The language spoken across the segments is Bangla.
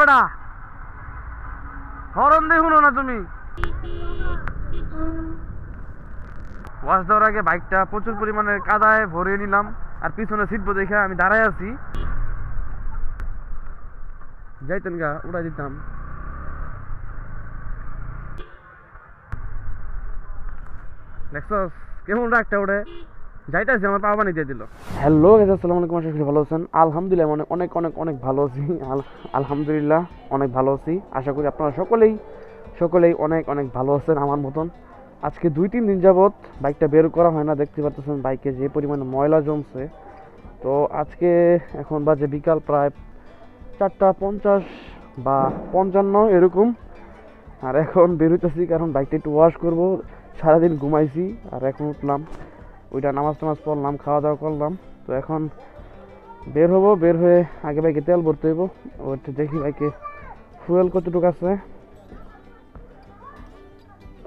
বেড়া হরন দিয়ে শুনো না তুমি। ওয়াশ দেওয়ার আগে বাইকটা প্রচুর পরিমাণে কাদায় ভরিয়ে নিলাম আর পিছনে সিট দেখে আমি দাঁড়ায় আছি। যাইতেন গা, উড়াই দিতাম। দেখছস কেমন রাগটা ওঠে যাইতেছি, আমার পা বানিয়ে দিয়ে দিল। হ্যালো গেছে আসসালামু আলাইকুম, আশা করি ভালো আছেন। আলহামদুলিল্লাহ মানে অনেক অনেক অনেক ভালো আছি। আলহামদুলিল্লাহ, অনেক ভালো আছি। আশা করি আপনারা সকলেই সকলেই অনেক অনেক ভালো আছেন আমার মতন। আজকে দুই, তিন দিন যাবত বাইকটা বের করা হয় না, দেখতে পারতেছেন বাইকে যে পরিমাণে ময়লা জমছে। তো আজকে এখন বাজে বিকাল প্রায় চারটা পঞ্চাশ বা পঞ্চান্ন এরকম। আর এখন বেরোতেছি কারণ বাইকটা একটু ওয়াশ করব। সারাদিন ঘুমাইছি, আর এখন উঠলাম। ওইটা নামাজ টামাজ পড়লাম, খাওয়া দাওয়া করলাম। তো এখন বের হব, বের হয়ে আগে বাইকে তেল ভরতে হইব। ওইটা দেখি বাইকে ফুয়েল কতটুকু আছে।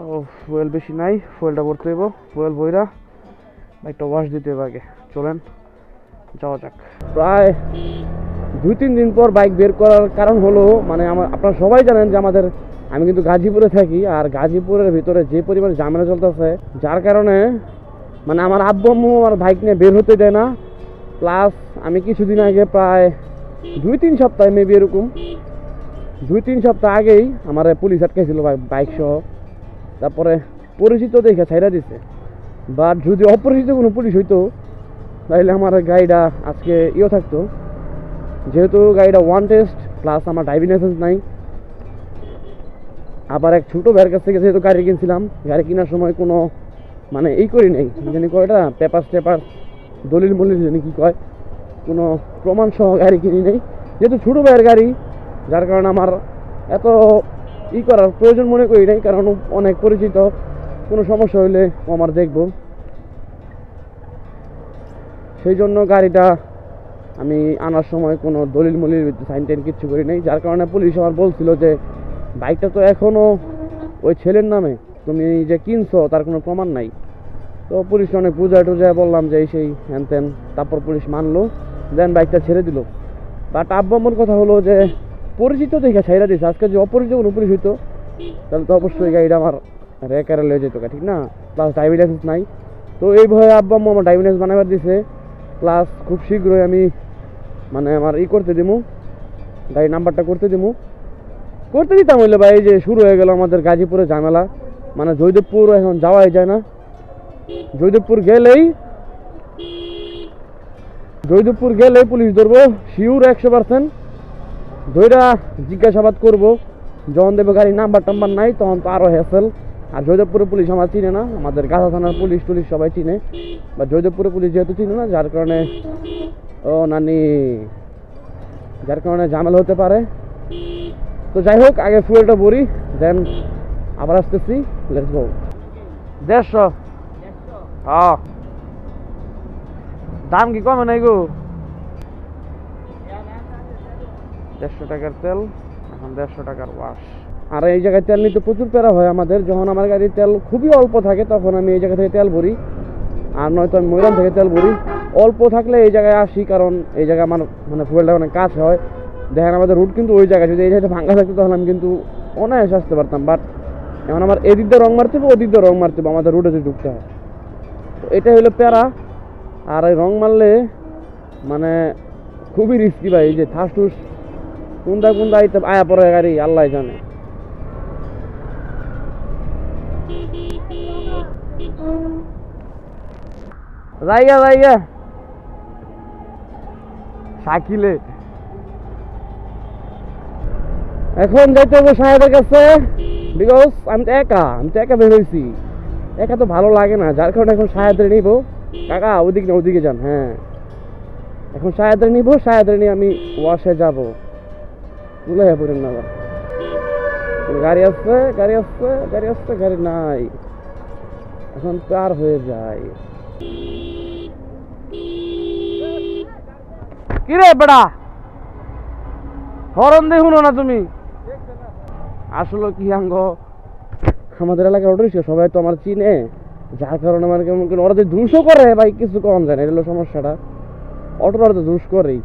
ও, ফুয়েল বেশি নাই, ফুয়েলটা ভরতে হইব। ফুয়েল বইরা বাইকটা ওয়াশ দিতে হবে আগে। চলেন, যাওয়া যাক। প্রায় দুই তিন দিন পর বাইক বের করার কারণ হলো মানে আমার, আপনারা সবাই জানেন যে আমাদের, আমি কিন্তু গাজীপুরে থাকি, আর গাজীপুরের ভিতরে যে পরিমাণ ঝামেলা চলতেছে, যার কারণে মানে আমার আব্বু আম্মু আমার বাইক নিয়ে বের হতে দেয় না। প্লাস আমি কিছুদিন আগে প্রায় দুই তিন সপ্তাহ মেবি এরকম, দুই তিন সপ্তাহ আগেই আমার পুলিশ আটকাইছিল বাইক সহ। তারপরে পরিচিত দেখে ছাইরা দিছে। বাট যদি অপরিচিত কোনো পুলিশ হইতো তাহলে আমার গাড়িটা আজকে ইয়ে থাকতো। যেহেতু গাড়িটা ওয়ান টেস্ট প্লাস আমার ড্রাইভিং লাইসেন্স নাই। আবার এক ছোটো ভাইয়ের কাছ থেকে যেহেতু গাড়ি কিনছিলাম, গাড়ি কেনার সময় কোনো মানে এই করি নাই। জানি কয়টা পেপার টেপার, দলিল মলিল জানি কি কয়। কোনো প্রমাণ সহ গাড়ি কিনি নেই। যেহেতু ছোটো ভাইয়ের গাড়ি, যার কারণে আমার এত ই করার প্রয়োজন মনে করি নাই, কারণ অনেক পরিচিত। কোনো সমস্যা হইলে আমার দেখব। সেই জন্য গাড়িটা আমি আনার সময় কোনো দলিল মলিল সাইন টাইন কিচ্ছু করি নাই। যার কারণে পুলিশ আমার বলছিল যে, বাইকটা তো এখনও ওই ছেলের নামে তুমি যে কিনছো, তার কোনো প্রমাণ নাই। তো পুলিশ অনেক বুঝায় টুজায় বললাম যে এই সেই হ্যান ত্যান তারপর পুলিশ মানলো, দেন বাইকটা ছেড়ে দিল। বাট আব্বাম্মর কথা হলো যে, পরিচিত দেখে ছাইরা দিছে। আজকে যে অপরিচিত কোনো পুলিশ হইতো, তাহলে তো অবশ্যই গাড়িটা আমার রেকারে লয়ে যেত ঠিক না? প্লাস ড্রাইভিং লাইসেন্স নাই। তো এই ভয়ে আব্বা আম্মু আমার ড্রাইভিং লাইসেন্স বানাবার দিছে। প্লাস খুব শীঘ্রই আমি মানে আমার ই করতে দিমু। গাড়ির নাম্বারটা করতে দিমু। করতে দিতাম হইলে ভাই যে শুরু হয়ে গেল আমাদের গাজীপুরে ঝামেলা। মানে জয়দেবপুর এখন যাওয়াই যায় না। জয়দেবপুর গেলেই জয়দেবপুর গেলেই পুলিশ ধরবো শিওর একশো পার্সেন্ট ধৈরা জিজ্ঞাসাবাদ করব, যখন দেবে গাড়ির নাম্বার টাম্বার নাই, তখন তো আরও হ্যাসেল আর জয়দেবপুরের পুলিশ আমার চিনে না, আমাদের গাছা থানার পুলিশ টুলিশ সবাই চিনে। বা জয়দেবপুরের পুলিশ যেহেতু চিনে না, যার কারণে, ও নানি, যার কারণে ঝামেলা হতে পারে। তো যাই হোক, আগে ফুয়েলটা ভরি দেন আবার আসতেছি। দেড়শো। হ্যাঁ। দাম কি কমে নাই গো? দেড়শো টাকার তেল, এখন দেড়শো টাকার ওয়াশ আর এই জায়গায় তেল নিতে প্রচুর প্যারা হয় আমাদের। যখন আমার গাড়ির তেল খুবই অল্প থাকে, তখন আমি এই জায়গা থেকে তেল ভরি। আর নয়তো আমি ময়দান থেকে তেল ভরি। অল্প থাকলে এই জায়গায় আসি, কারণ এই জায়গায় আমার মানে ফুয়েলটা অনেক কাছে হয়। দেখেন আমাদের রুট কিন্তু ওই জায়গায়। যদি এই জায়গাটা ভাঙ্গা থাকতো, তাহলে আমি কিন্তু অনায়াসে আসতে পারতাম। বাট এখন আমার এদিক দিয়ে রং মারতে হবে, ওদিক দিয়ে রং মারতে হবে, আমাদের রুটে যদি ঢুকতে হয়। তো এটা হলো প্যারা। আর এই রং মারলে মানে খুবই রিস্কি ভাই, এই যে ঠাস টুস কোনটা কোনটা আইতে আয়া পড়ে গাড়ি, আল্লাহ জানে। জায়গা জায়গা। সাকিলে এখন যাইতে হবে সাহেবের কাছে। বিকজ আমি তো একা, আমি তো একা বের হয়েছি। একা তো ভালো লাগে না, যার কারণে এখন সাহেবদের নিব। কাকা, ওদিক না, ওদিকে যান হ্যাঁ। এখন সাহেবদের নিব সাহেবদের নিয়ে আমি ওয়াশে যাব। তুলে পড়েন না গাড়ি আসছে গাড়ি আসছে গাড়ি আসছে, গাড়ি নাই। এখন পার হয়ে যায়। কিরে বেড়া হরন দিয়ে শুনো না তুমি। আসলে কি আঙ্গ? আমাদের এলাকার অটো রিক্সা, সবাই তো আমার চিনে। যার কারণে মানে কেমন করে ওরা যে দুশো করে ভাই, কিছু কম যায় এটা হলো সমস্যাটা। অটোর তো দুষ করেই।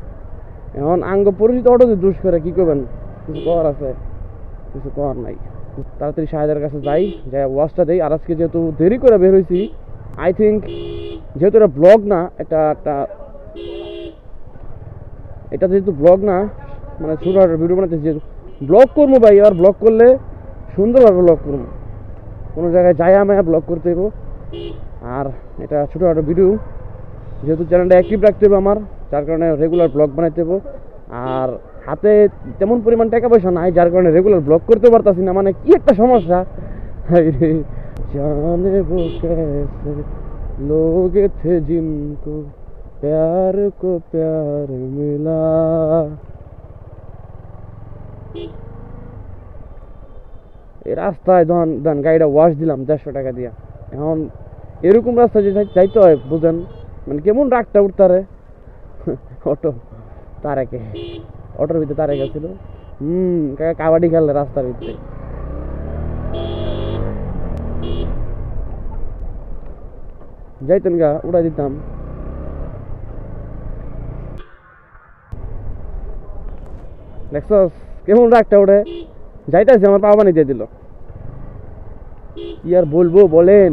এখন আঙ্গ পরিচিত অটো যে দুষ করে, কি করবেন? কিছু করার আছে। কিছু করার নাই। তাড়াতাড়ি শাহেদের কাছে যাই যাই ওয়াশটা দেই। আর আজকে যেহেতু দেরি করে বের হয়েছি আই থিঙ্ক যেহেতু এটা ব্লগ না, এটা একটা এটা যেহেতু ব্লগ না মানে ছোটো ভিডিও বানাতে যেহেতু ব্লক করব ভাই, আর ব্লক করলে সুন্দরভাবে ব্লক করব। কোনো জায়গায় যায় আমি ব্লক করতে দেবো আর এটা ছোটোখাটো ভিডিও যেহেতু চ্যানেলটা অ্যাক্টিভ রাখতে হবে আমার, যার কারণে রেগুলার ব্লগ বানাইতে দেবো আর হাতে তেমন পরিমাণ টাকা পয়সা নাই, যার কারণে রেগুলার ব্লগ করতে পারতাছি না। মানে কি একটা সমস্যা। জানে লোকে থে জিনকো, প্যার কো প্যার মিলা। এই রাস্তায় গাড়িটা ওয়াশ দিলাম, দেড়শো টাকা দিয়া। এখন এরকম রাস্তা যে হয়, বুঝেন? মানে কেমন রাগটা উঠতারে? অটো অটোর ভিতরে তারে গেছিল হুম কাবাডি খেললে রাস্তার ভিতরে। যাইতেন গা, উড়াই দিতাম। দেখছস কেমন রাগটা উঠে যাইতেছে, আমার পা বানিয়ে দিয়ে দিল। কি আর বলব, বলেন।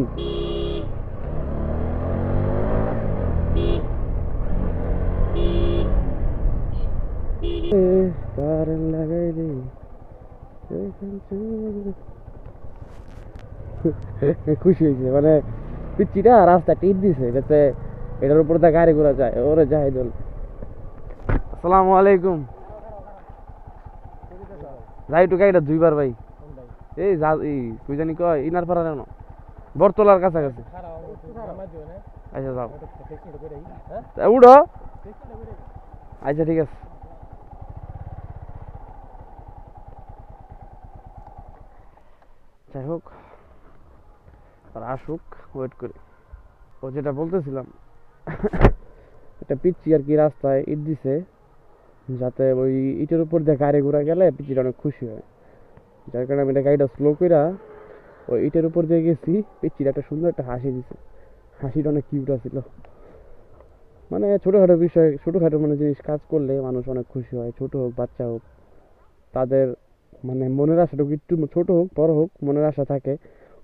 খুশি হয়েছে মানে পিচ্ছিটা রাস্তা টিপ দিছে, যাতে এটার উপর দিয়ে গাড়ি ঘোড়া যায়। ওরে যাই দল আসসালামু আলাইকুম। যাই টু গাড়িটা দুইবার ভাই। এই যা এই তুই জানি কয় ইনার পাড়া কেন বরতলার কাছাকাছি। আচ্ছা যাও। তা উঠো। আচ্ছা ঠিক আছে। যাই হোক আর আসুক ওয়েট করি। ও যেটা বলতেছিলাম এটা পিচ্ছি আর কি রাস্তায় ইট দিছে। যাতে ওই ইটের উপর দিয়ে গাড়ি ঘোড়া গেলে পিচ্ছিটা অনেক খুশি হয়। যার কারণে আমি এটা গাড়িটা স্লো কইরা ওই ইটের উপর দিয়ে গেছি পিচ্ছির একটা সুন্দর একটা হাসি দিছে। হাসিটা অনেক কিউট ছিল। মানে ছোটোখাটো বিষয়, ছোটোখাটো মানে জিনিস কাজ করলে মানুষ অনেক খুশি হয়। ছোট হোক, বাচ্চা হোক, তাদের মানে মনের আশাটুকু একটু ছোট হোক, বড় হোক, মনের আশা থাকে,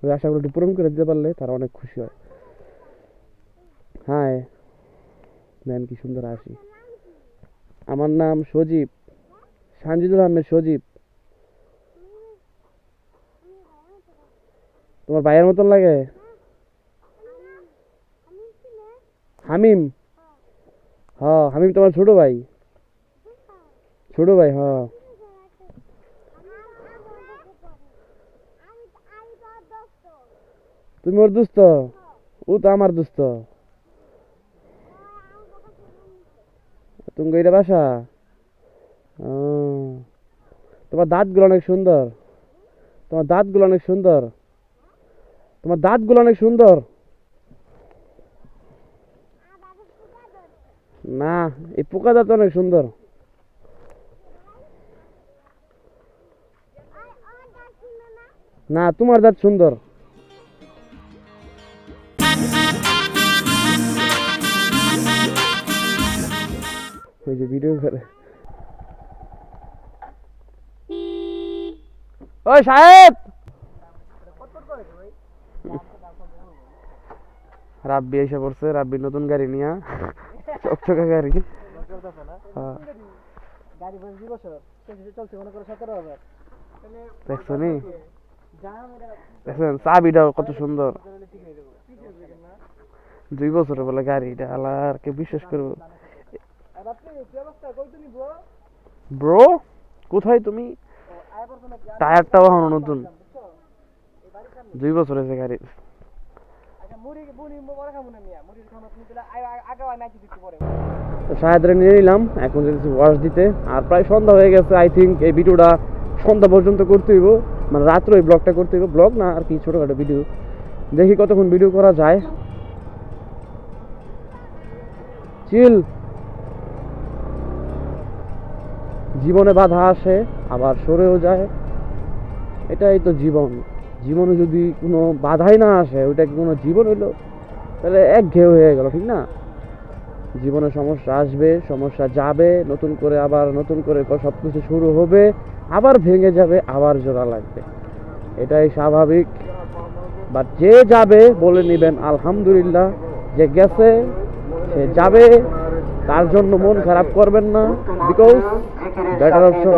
ওই আশাগুলো একটু পূরণ করে দিতে পারলে তারা অনেক খুশি হয়। হ্যাঁ দেন কি সুন্দর হাসি। আমার নাম সজীব, সানজিদুল আহমেদ সজীব। তোমার ভাইয়ের মতন লাগে? হামিম? হ, হামিম তোমার ছোট ভাই। ছোট ভাই, হ। তুমি ওর দুস্থ ও তো আমার দুস্থ তুমি এটা বাসা? তোমার দাঁতগুলো অনেক সুন্দর। তোমার দাঁতগুলো অনেক সুন্দর। তোমার দাঁতগুলো অনেক সুন্দর। না, এই পোকা দাঁত অনেক সুন্দর। না, তোমার দাঁত সুন্দর। ওই যে ভিডিও করে। ওই সাহেব! রাব্বি এসে পড়ছে রাব্বির নতুন গাড়ি নিয়া। চকচকা গাড়ি। হ্যাঁ, বছর দেখছ নি দেখছেন? চাবিটাও কত সুন্দর। দুই বছরের বলে গাড়িটা আলা আর কে বিশ্বাস করব ব্রো কোথায় তুমি? টায়ারটাও এখনও নতুন। দুই বছর হয়েছে গাড়ির আচ্ছা সাহেবরা নিয়ে নিলাম এখন যেতেছি ওয়াশ দিতে। আর প্রায় সন্ধ্যা হয়ে গেছে আই থিঙ্ক এই ভিডিওটা সন্ধ্যা পর্যন্ত করতে হইব। মানে রাত্রে এই ব্লগটা করতে হইব ব্লগ না আর কি ছোটোখাটো ভিডিও দেখি কতক্ষণ ভিডিও করা যায়। চিল জীবনে বাধা আসে, আবার সরেও যায়। এটাই তো জীবন। জীবনে যদি কোনো বাধাই না আসে, ওইটা কি কোনো জীবন হইল? তাহলে এক ঘেউ হয়ে গেল, ঠিক না? জীবনে সমস্যা আসবে, সমস্যা যাবে, নতুন করে আবার নতুন করে সব কিছু শুরু হবে, আবার ভেঙে যাবে, আবার জোড়া লাগবে। এটাই স্বাভাবিক। বা যে যাবে বলে নেবেন, আলহামদুলিল্লাহ, যে গেছে, সে যাবে, তার জন্য মন খারাপ করবেন না বিকজ বেটার অপশন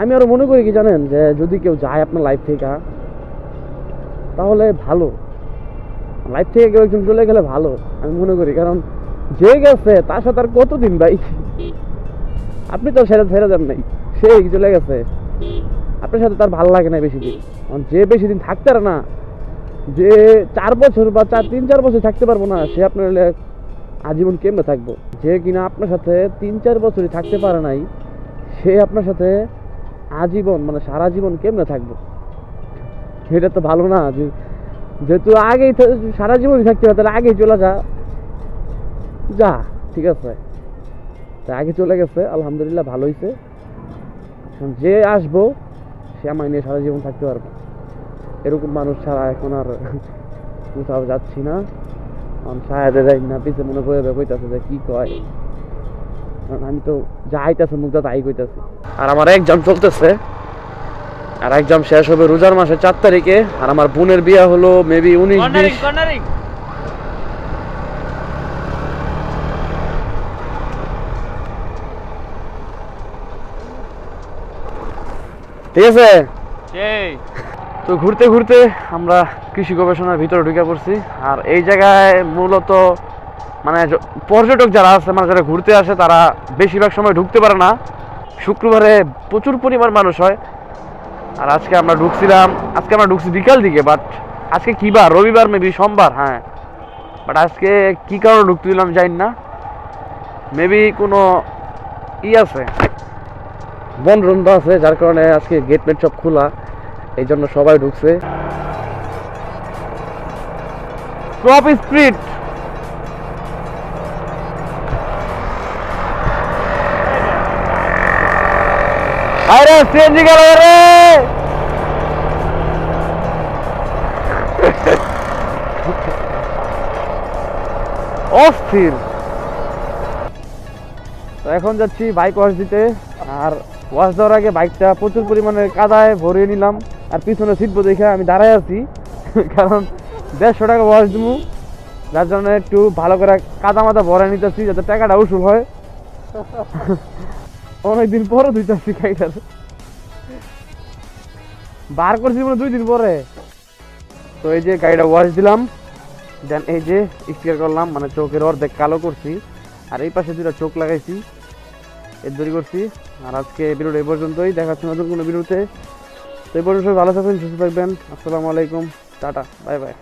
আমি আরও মনে করি কি জানেন যে যদি কেউ যায় আপনার লাইফ থেকে তাহলে ভালো। লাইফ থেকে কেউ একজন চলে গেলে ভালো আমি মনে করি। কারণ যে গেছে তার সাথে আর কতদিন ভাই? আপনি তো সেটা ছেড়ে দেন নাই। সেই চলে গেছে। আপনার সাথে তার ভালো লাগে না বেশি দিন কারণ যে বেশি দিন থাকতে পারে না যে চার বছর বা চার তিন চার বছর থাকতে পারব না সে আপনার আজীবন কেমনে থাকব? যে কিনা আপনার সাথে তিন চার বছরই থাকতে পারে নাই, সে আপনার সাথে আজীবন মানে সারা জীবন কেমনে থাকব? সেটা তো ভালো না, যে যেহেতু আগেই সারা জীবনই থাকতে হবে, তাহলে আগেই চলে যা। যা, ঠিক আছে। তা আগে চলে গেছে, আলহামদুলিল্লাহ ভালো হয়েছে যে আসব, সে আমায় নিয়ে সারা জীবন থাকতে পারবে। এরকম মানুষ ছাড়া এখন আর কোথাও যাচ্ছি না। কারণ সাহায্যে যাই না পিছে মনে করে কইতাছে যে কি কয় আমি তো যা আইতাছে মুখ তাই কইতাছি আর আমার এক্সাম চলতেছে আর এক্সাম শেষ হবে রোজার মাসের চার তারিখে আর আমার বোনের বিয়ে হলো মেবি উনিশ বিশ ঠিক আছে তো ঘুরতে ঘুরতে আমরা কৃষি গবেষণার ভিতরে ঢুকে পড়ছি। আর এই জায়গায় মূলত মানে পর্যটক যারা আছে মানে যারা ঘুরতে আসে, তারা বেশিরভাগ সময় ঢুকতে পারে না। শুক্রবারে প্রচুর পরিমাণ মানুষ হয়। আর আজকে আমরা ঢুকছিলাম, আজকে আমরা ঢুকছি বিকাল দিকে বাট আজকে কি বার? রবিবার মেবি সোমবার হ্যাঁ। বাট আজকে কি কারণে ঢুকতে দিলাম জানি না। মেবি কোনো ই আছে, বন রন্ধ আছে, যার কারণে আজকে গেট মেট সব খোলা। এই জন্য সবাই ঢুকছে। ক্রপ স্প্রিট আরে, সিএনজি গেল রে অস্থির। তো এখন যাচ্ছি বাইক ওয়াশ দিতে। আর ওয়াশ দেওয়ার আগে বাইকটা প্রচুর পরিমাণে কাদায় ভরিয়ে নিলাম। আর পিছনে সিটবো দেখে আমি দাঁড়ায় আছি। কারণ দেড়শো টাকা ওয়াশ দিব যার জন্য একটু ভালো করে কাদা মাদা ভরে নিতেছি, যাতে টাকাটা উসুল হয়। অনেকদিন পরে ধুইতেছি গাড়িটার বার করছি মানে দুই দিন পরে। তো এই যে গাড়িটা ওয়াশ দিলাম, দেন এই যে স্টিকার করলাম মানে চোখের অর্ধেক কালো করছি, আর এই পাশে দুটা চোখ লাগাইছি এর দড়ি করছি। আর আজকে ভিডিওটা এই পর্যন্তই দেখাচ্ছি নতুন কোনো ভিডিওতে। তো এই পর্যন্ত সবাই ভালো থাকবেন, সুস্থ থাকবেন। আসসালামু আলাইকুম, টাটা, বাই বাই।